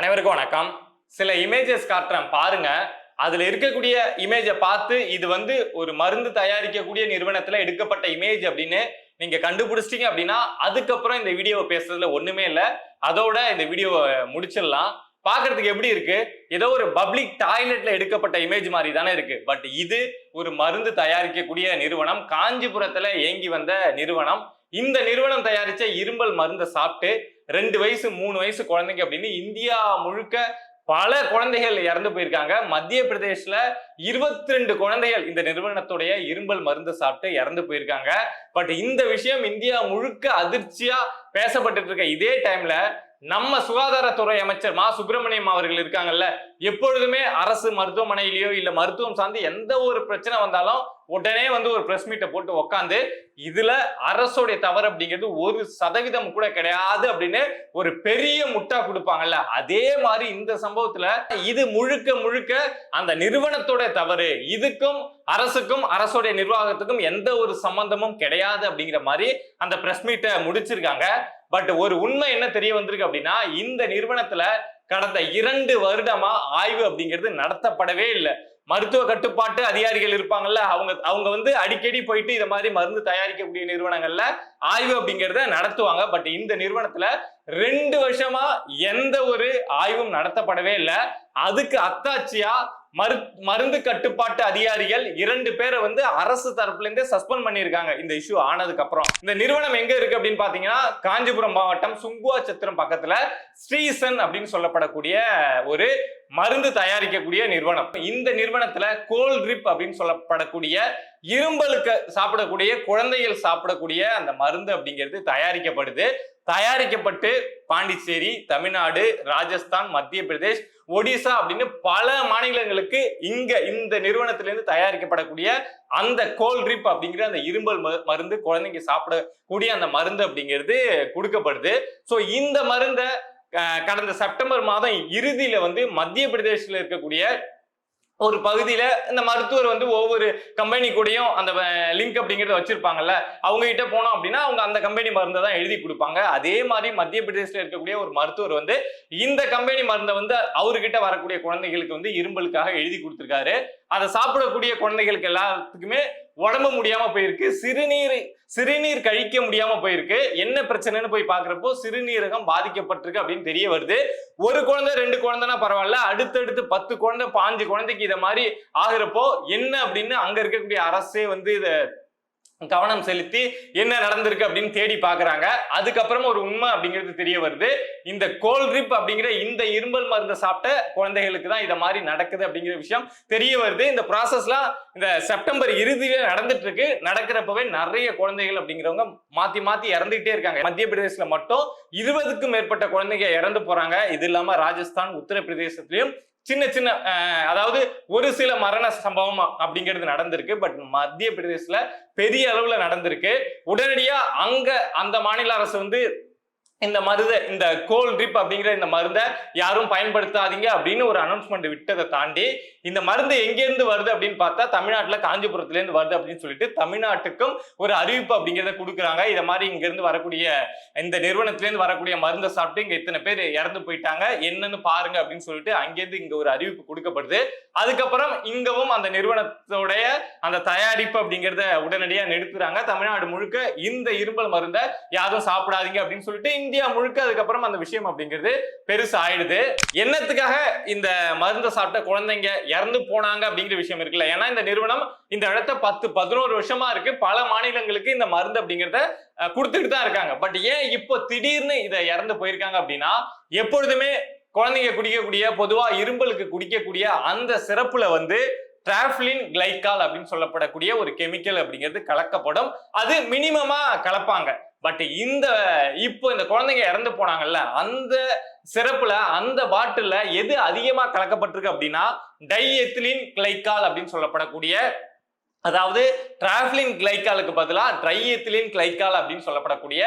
அனைவருக்கும் வணக்கம். சில இமேஜஸ் காட்டுறேன் பாருங்க. அதுல இருக்கக்கூடிய இமேஜை பார்த்து இது வந்து ஒரு மருந்து தயாரிக்கக்கூடிய நிறுவனத்துல எடுக்கப்பட்ட இமேஜ் அப்படின்னு நீங்க கண்டுபிடிச்சிட்டீங்க அப்படின்னா அதுக்கப்புறம் இந்த வீடியோவை பேசுறதுல ஒண்ணுமே இல்லை. அதோட இந்த வீடியோவை முடிச்சிடலாம். பாக்குறதுக்கு எப்படி இருக்கு? ஏதோ ஒரு பப்ளிக் டாய்லெட்ல எடுக்கப்பட்ட இமேஜ் மாதிரி தானே இருக்கு. பட் இது ஒரு மருந்து தயாரிக்கக்கூடிய நிறுவனம். காஞ்சிபுரத்துல இயங்கி வந்த நிறுவனம். இந்த நிறுவனம் தயாரிச்ச இரும்பல் மருந்தை சாப்பிட்டு ரெண்டு வயசு மூணு வயசு குழந்தைங்க அப்படின்னு இந்தியா முழுக்க பல குழந்தைகள் இறந்து போயிருக்காங்க. மத்திய பிரதேஷ்ல இருபத்தி ரெண்டு குழந்தைகள் இந்த நிறுவனத்துடைய இரும்பல் மருந்து சாப்பிட்டு இறந்து போயிருக்காங்க. பட் இந்த விஷயம் இந்தியா முழுக்க அதிர்ச்சியா பேசப்பட்டு இருக்க. இதே டைம்ல நம்ம சுகாதாரத்துறை அமைச்சர் மா. சுப்பிரமணியம் அவர்கள் இருக்காங்கல்ல எப்பொழுதுமே அரசு மருத்துவமனையிலேயோ இல்ல மருத்துவம் சார்ந்து எந்த ஒரு பிரச்சனை வந்தாலும் உடனே வந்து ஒரு பிரஸ் மீட்டை போட்டு உக்காந்து இதுல அரசோடைய தவறு அப்படிங்கிறது ஒரு சதவீதம் கூட கிடையாது அப்படின்னு ஒரு பெரிய முட்டா கொடுப்பாங்கல்ல. அதே மாதிரி இந்த சம்பவத்துல இது முழுக்க முழுக்க அந்த நிறுவனத்தோட தவறு. இதுக்கும் அரசுக்கும் அரசுடைய நிர்வாகத்துக்கும் எந்த ஒரு சம்பந்தமும் கிடையாது அப்படிங்கிற மாதிரி அந்த பிரஸ் மீட்டை முடிச்சிருக்காங்க. பட் ஒரு உண்மை என்ன தெரிய வந்திருக்கு அப்படின்னா இந்த நிறுவனத்துல கடந்த இரண்டு வருடமா ஆய்வு அப்படிங்கிறது நடத்தப்படவே இல்லை. மருத்துவ கட்டுப்பாட்டு அதிகாரிகள் இருப்பாங்கல்ல அவங்க அவங்க வந்து அடிக்கடி போயிட்டு இதை மாதிரி மருந்து தயாரிக்கக்கூடிய நிறுவனங்கள்ல ஆய்வு அப்படிங்கிறத நடத்துவாங்க. பட் இந்த நிறுவனத்துல ரெண்டு வருஷமா எந்த ஒரு ஆய்வும் நடத்தப்படவே இல்லை. அதுக்கு அத்தாட்சியா மரு மருந்து கட்டுப்பாட்டு அதிகாரிகள் இரண்டு பேரை வந்து அரசு தரப்புல இருந்தே சஸ்பெண்ட் பண்ணியிருக்காங்க இந்த இஷ்யூ ஆனதுக்கு அப்புறம். இந்த நிறுவனம் எங்க இருக்கு அப்படின்னு பாத்தீங்கன்னா காஞ்சிபுரம் மாவட்டம் சுங்குவா சத்திரம் பக்கத்துல ஸ்ரீசன் அப்படின்னு சொல்லப்படக்கூடிய ஒரு மருந்து தயாரிக்கக்கூடிய நிறுவனம். இந்த நிறுவனத்துல கோல் ட்ரிப் அப்படின்னு சொல்லப்படக்கூடிய இரும்பலுக்கு சாப்பிடக்கூடிய குழந்தைகள் சாப்பிடக்கூடிய அந்த மருந்து அப்படிங்கிறது தயாரிக்கப்படுது. தயாரிக்கப்பட்டு பாண்டிச்சேரி தமிழ்நாடு ராஜஸ்தான் மத்திய பிரதேஷ் ஒடிசா அப்படின்னு பல மாநிலங்களுக்கு இங்க இந்த நிறுவனத்திலிருந்து தயாரிக்கப்படக்கூடிய அந்த கோல் ட்ரிப் அப்படிங்கிற அந்த இரும்பல் ம- மருந்து குழந்தைங்க சாப்பிடக்கூடிய அந்த மருந்து அப்படிங்கிறது கொடுக்கப்படுது. ஸோ இந்த மருந்தை கடந்த செப்டம்பர் மாதம் இறுதியில வந்து மத்திய பிரதேசத்துல இருக்கக்கூடிய ஒரு பகுதியில இந்த மருத்துவர் வந்து ஒவ்வொரு கம்பெனி கூடயும் அந்த லிங்க் அப்படிங்கிறத வச்சிருப்பாங்கல்ல அவங்க கிட்ட போனோம் அப்படின்னா அவங்க அந்த கம்பெனி மருந்தை தான் எழுதி கொடுப்பாங்க. அதே மாதிரி மத்திய பிரதேசத்துல இருக்கக்கூடிய ஒரு மருத்துவர் வந்து இந்த கம்பெனி மருந்தை வந்து அவர்கிட்ட வரக்கூடிய குழந்தைகளுக்கு வந்து இரும்பலுக்காக எழுதி கொடுத்துருக்காரு. அதை சாப்பிடக்கூடிய குழந்தைகளுக்கு எல்லாத்துக்குமே உடம்பு முடியாம போயிருக்கு. சிறுநீர் சிறுநீர் கழிக்க முடியாம போயிருக்கு. என்ன பிரச்சனைன்னு போய் பாக்குறப்போ சிறுநீரகம் பாதிக்கப்பட்டிருக்கு அப்படின்னு தெரிய வருது. ஒரு குழந்தை ரெண்டு குழந்தைனா பரவாயில்ல. அடுத்தடுத்து பத்து குழந்தை பாஞ்சு குழந்தைக்கு இத மாதிரி ஆகுறப்போ என்ன அப்படின்னு அங்க இருக்கக்கூடிய அரசே வந்து இத கவனம் செலுத்தி என்ன நடந்திருக்கு அப்படின்னு தேடி பாக்குறாங்க அதுக்கப்புறம் ஒரு உண்மை அப்படிங்கிறது தெரிய வருது. இந்த கோல்ட்ரிப் அப்படிங்கிற இந்த இரும்பல் மருந்தை சாப்பிட்ட குழந்தைகளுக்கு தான் இதை மாதிரி நடக்குது அப்படிங்கிற விஷயம் தெரிய வருது. இந்த ப்ராசஸ்லாம் இந்த செப்டம்பர் இறுதியில நடந்துட்டு இருக்கு நடக்கிறப்பவே நிறைய குழந்தைகள் அப்படிங்கிறவங்க மாத்தி மாத்தி இறந்துகிட்டே இருக்காங்க. மத்திய பிரதேசத்துல மட்டும் இருபதுக்கும் மேற்பட்ட குழந்தைங்க இறந்து போறாங்க. இது இல்லாம ராஜஸ்தான் உத்தரப்பிரதேசத்திலையும் சின்ன சின்ன அதாவது ஒரு சில மரண சம்பவம் அப்படிங்கிறது நடந்திருக்கு. பட் மத்திய பிரதேசத்துல பெரிய அளவுல நடந்திருக்கு. உடனடியா அங்க அந்த மாநில அரசு வந்து இந்த மருந்தை இந்த கோல் ட்ரிப் அப்படிங்கிற இந்த மருந்தை யாரும் பயன்படுத்தாதீங்க அப்படின்னு ஒரு அனௌன்ஸ்மெண்ட் விட்டதை தாண்டி இந்த மருந்து எங்கேருந்து வருது அப்படின்னு பார்த்தா தமிழ்நாட்டில் காஞ்சிபுரத்துல இருந்து வருது அப்படின்னு சொல்லிட்டு தமிழ்நாட்டுக்கும் ஒரு அறிவிப்பு அப்படிங்கிறத கொடுக்குறாங்க. இதை மாதிரி இங்கேருந்து வரக்கூடிய இந்த நிறுவனத்திலேருந்து வரக்கூடிய மருந்தை சாப்பிட்டு இங்கே இத்தனை பேர் இறந்து போயிட்டாங்க. என்னன்னு பாருங்க அப்படின்னு சொல்லிட்டு அங்கேருந்து இங்க ஒரு அறிவிப்பு கொடுக்கப்படுது. அதுக்கப்புறம் இங்கவும் அந்த நிறுவனத்தோடைய அந்த தயாரிப்பு அப்படிங்கிறத உடனடியாக நிறுத்துறாங்க. தமிழ்நாடு முழுக்க இந்த இரும்பல் மருந்தை யாரும் சாப்பிடாதீங்க அப்படின்னு சொல்லிட்டு இந்தியா முழுக்க அதுக்கப்புறம் அந்த விஷயம் அப்படிங்கிறது பெருசு ஆயிடுது என்னத்துக்காக இந்த மருந்தை சாப்பிட்ட குழந்தைங்க இறந்து போனாங்க அப்படிங்கிற விஷயம் இருக்குல்ல. ஏன்னா இந்த நிறுவனம் இந்த இடத்த பத்து பதினோரு வருஷமா இருக்கு. பல மாநிலங்களுக்கு இந்த மருந்து அப்படிங்கிறத கொடுத்துட்டு தான் இருக்காங்க. பட் ஏன் இப்போ திடீர்னு இதை இறந்து போயிருக்காங்க அப்படின்னா எப்பொழுதுமே குழந்தைங்க குடிக்கக்கூடிய பொதுவா இரும்பலுக்கு குடிக்கக்கூடிய அந்த சிறப்புல வந்து டிராஃப்லின் கிளைக்கால் அப்படின்னு சொல்லப்படக்கூடிய ஒரு கெமிக்கல் அப்படிங்கிறது கலக்கப்படும். அது மினிமமா கலப்பாங்க. பட் இந்த இப்போ இந்த குழந்தைங்க இறந்து போனாங்கல்ல அந்த சிறப்புல அந்த பாட்டில எது அதிகமா கலக்கப்பட்டிருக்கு அப்படின்னா டைஎத்திலின் கிளைக்கால் அப்படின்னு சொல்லப்படக்கூடிய அதாவது டிராஃபிலின் கிளைக்காலுக்கு பதிலாக ட்ரைஎத்திலின் கிளைக்கால் அப்படின்னு சொல்லப்படக்கூடிய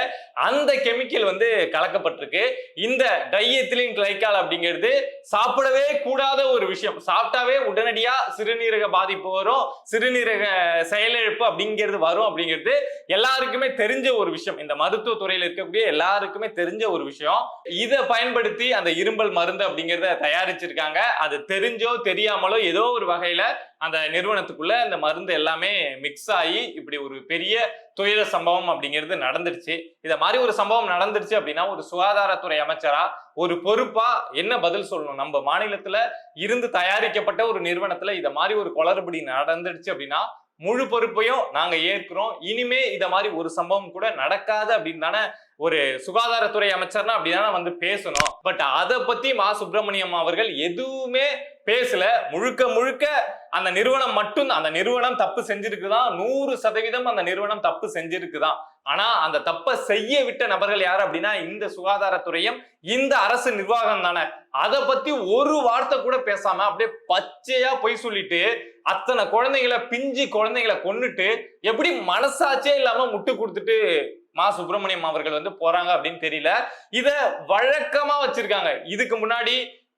அந்த கெமிக்கல் வந்து கலக்கப்பட்டிருக்கு. இந்த ட்ரைஎத்திலின் கிளைக்கால் அப்படிங்கிறது சாப்பிடவே கூடாத ஒரு விஷயம். சாப்பிட்டாவே உடனடியாக சிறுநீரக பாதிப்பு வரும் சிறுநீரக செயலிழப்பு அப்படிங்கிறது வரும் அப்படிங்கிறது எல்லாருக்குமே தெரிஞ்ச ஒரு விஷயம். இந்த மருத்துவ துறையில் இருக்கக்கூடிய எல்லாருக்குமே தெரிஞ்ச ஒரு விஷயம். இதை பயன்படுத்தி அந்த இரும்பல் மருந்து அப்படிங்கிறத தயாரிச்சிருக்காங்க. அது தெரிஞ்சோ தெரியாமலோ ஏதோ ஒரு வகையில் அந்த நிறுவனத்துக்குள்ள அந்த மருந்து எல்லாமே மிக்ஸ் ஆகி இப்படி ஒரு பெரிய துயர சம்பவம் அப்படிங்கிறது நடந்துருச்சு இதை மாதிரி ஒரு சம்பவம் நடந்துருச்சு அப்படின்னா ஒரு சுகாதாரத்துறை அமைச்சரா ஒரு பொறுப்பா என்ன பதில் சொல்லணும்? நம்ம மாநிலத்துல இருந்து தயாரிக்கப்பட்ட ஒரு நிறுவனத்துல இதை மாதிரி ஒரு குளறுபடி நடந்துடுச்சு அப்படின்னா முழு பொறுப்பையும் நாங்க ஏற்கிறோம். இனிமே இத மாதிரி ஒரு சம்பவம் கூட நடக்காது அப்படின்னு தானே ஒரு சுகாதாரத்துறை அமைச்சர்னா அப்படிதானே வந்து பேசணும். பட் அதை பத்தி மா சுப்பிரமணியம் அவர்கள் எதுவுமே பேசல. முழுக்க முழுக்க அந்த நிறுவனம் மட்டும் அந்த நிறுவனம் தப்பு செஞ்சிருக்குதான் நூறு சதவீதம் அந்த நிறுவனம் தப்பு செஞ்சிருக்குதான் ஆனா அந்த தப்பை செய்ய விட்ட நபர்கள் யார் அப்படின்னா இந்த சுகாதாரத்துறையும் இந்த அரசு நிர்வாகம் தானே. அதை பத்தி ஒரு வார்த்தை கூட பேசாம அப்படியே பச்சையா பொய் சொல்லிட்டு அத்தனை குழந்தைகளை பிஞ்சு குழந்தைகளை கொன்னுட்டு எப்படி மனசாட்சியே இல்லாம முட்டு கொடுத்துட்டு மா சுப்பிரமணியம் அவர்கள் வந்து போறாங்க அப்படின்னு தெரியல. இத வழக்கமா வச்சிருக்காங்க. இதுக்கு முன்னாடி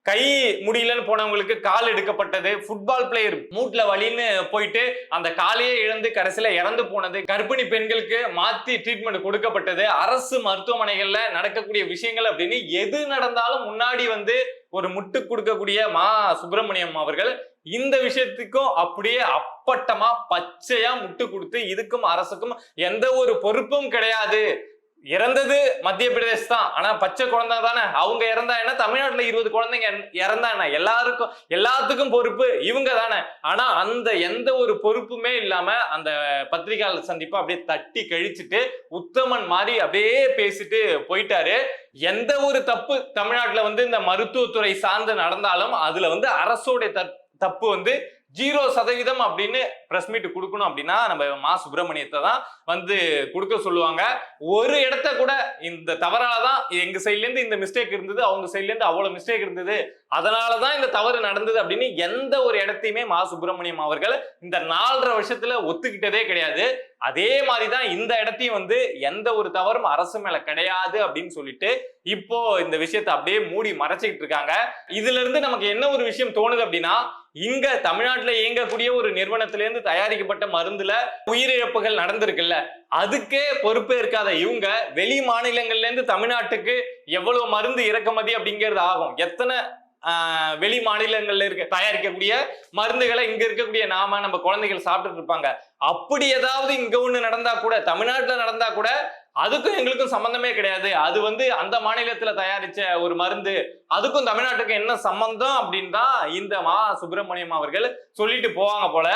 கை முடியலன்னு போனவங்களுக்கு கால் எடுக்கப்பட்டது. ஃபுட்பால் பிளேயர் மூட்ல வழின்னு போயிட்டு அந்த காலையே இழந்து கடைசியில இறந்து போனது. கர்ப்பிணி பெண்களுக்கு மாத்தி ட்ரீட்மெண்ட் கொடுக்கப்பட்டது. அரசு மருத்துவமனைகள்ல நடக்கக்கூடிய விஷயங்கள் அப்படின்னு எது நடந்தாலும் முன்னாடி வந்து ஒரு முட்டு கொடுக்கக்கூடிய மா சுப்பிரமணியம் அவர்கள் இந்த விஷயத்துக்கும் அப்படியே அப்பட்டமா பச்சையா முட்டு கொடுத்து இதுக்கும் அரசுக்கும் எந்த ஒரு பொறுப்பும் கிடையாது. இறந்தது மத்திய பிரதேஷ் தான். ஆனா பச்சை குழந்தை தானே? அவங்க இறந்தா என்ன? தமிழ்நாட்டுல இருபது குழந்தைங்க இறந்தா என்ன? எல்லாருக்கும் எல்லாத்துக்கும் பொறுப்பு இவங்க தானே? ஆனா அந்த எந்த ஒரு பொறுப்புமே இல்லாம அந்த பத்திரிகையாளர் சந்திப்பை அப்படியே தட்டி கழிச்சிட்டு உத்தமன் மாதிரி அப்படியே பேசிட்டு போயிட்டாரு. எந்த ஒரு தப்பு தமிழ்நாட்டுல வந்து இந்த மருத்துவத்துறை சார்ந்து நடந்தாலும் அதுல வந்து அரசோடைய தப்- தப்பு வந்து ஜீரோ சதவீதம் அப்படின்னு பிரஸ் மீட் கொடுக்கணும் அப்படின்னா நம்ம மா சுப்பிரமணியத்தை தான் வந்து கொடுக்க சொல்லுவாங்க. ஒரு இடத்த கூட இந்த தவறால தான் எங்க சைட்லேருந்து இந்த மிஸ்டேக் இருந்தது அவங்க சைட்லேருந்து அவ்வளோ மிஸ்டேக் இருந்தது. அதனாலதான் இந்த தவறு நடந்தது அப்படின்னு எந்த ஒரு இடத்தையுமே மா சுப்பிரமணியம் அவர்கள் இந்த நாலரை வருஷத்துல ஒத்துக்கிட்டதே கிடையாது. அதே மாதிரி தான் இந்த இடத்தையும் வந்து எந்த ஒரு தவறும் அரசு மேல கிடையாது அப்படின்னு சொல்லிட்டு இப்போ இந்த விஷயத்தை அப்படியே மூடி மறைச்சிக்கிட்டு இருக்காங்க. இதுல இருந்து நமக்கு என்ன ஒரு விஷயம் தோணுது அப்படின்னா இங்க தமிழ்நாட்டுல இயங்கக்கூடிய ஒரு நிறுவனத்திலேருந்து தயாரிக்கப்பட்ட மருந்துல உயிரிழப்புகள் நடந்திருக்குல்ல? அதுக்கே பொறுப்பே இருக்காத இவங்க வெளி மாநிலங்கள்ல இருந்து தமிழ்நாட்டுக்கு எவ்வளவு மருந்து இறக்குமதி அப்படிங்கிறது ஆகும். எத்தனை வெளி மாநிலங்கள்ல இருக்க தயாரிக்கக்கூடிய மருந்துகளை இங்க இருக்கக்கூடிய நாம நம்ம குழந்தைகள் சாப்பிட்டு இருப்பாங்க. அப்படி ஏதாவது இங்க ஒண்ணு நடந்தா கூட தமிழ்நாட்டுல நடந்தா கூட அதுக்கும் எங்களுக்கும் சம்பந்தமே கிடையாது. அது வந்து அந்த மாநிலத்துல தயாரிச்ச ஒரு மருந்து அதுக்கும் தமிழ்நாட்டுக்கு என்ன சம்பந்தம் அப்படின்னு தான் இந்த மா சுப்பிரமணியம் அவர்கள் சொல்லிட்டு போவாங்க போல.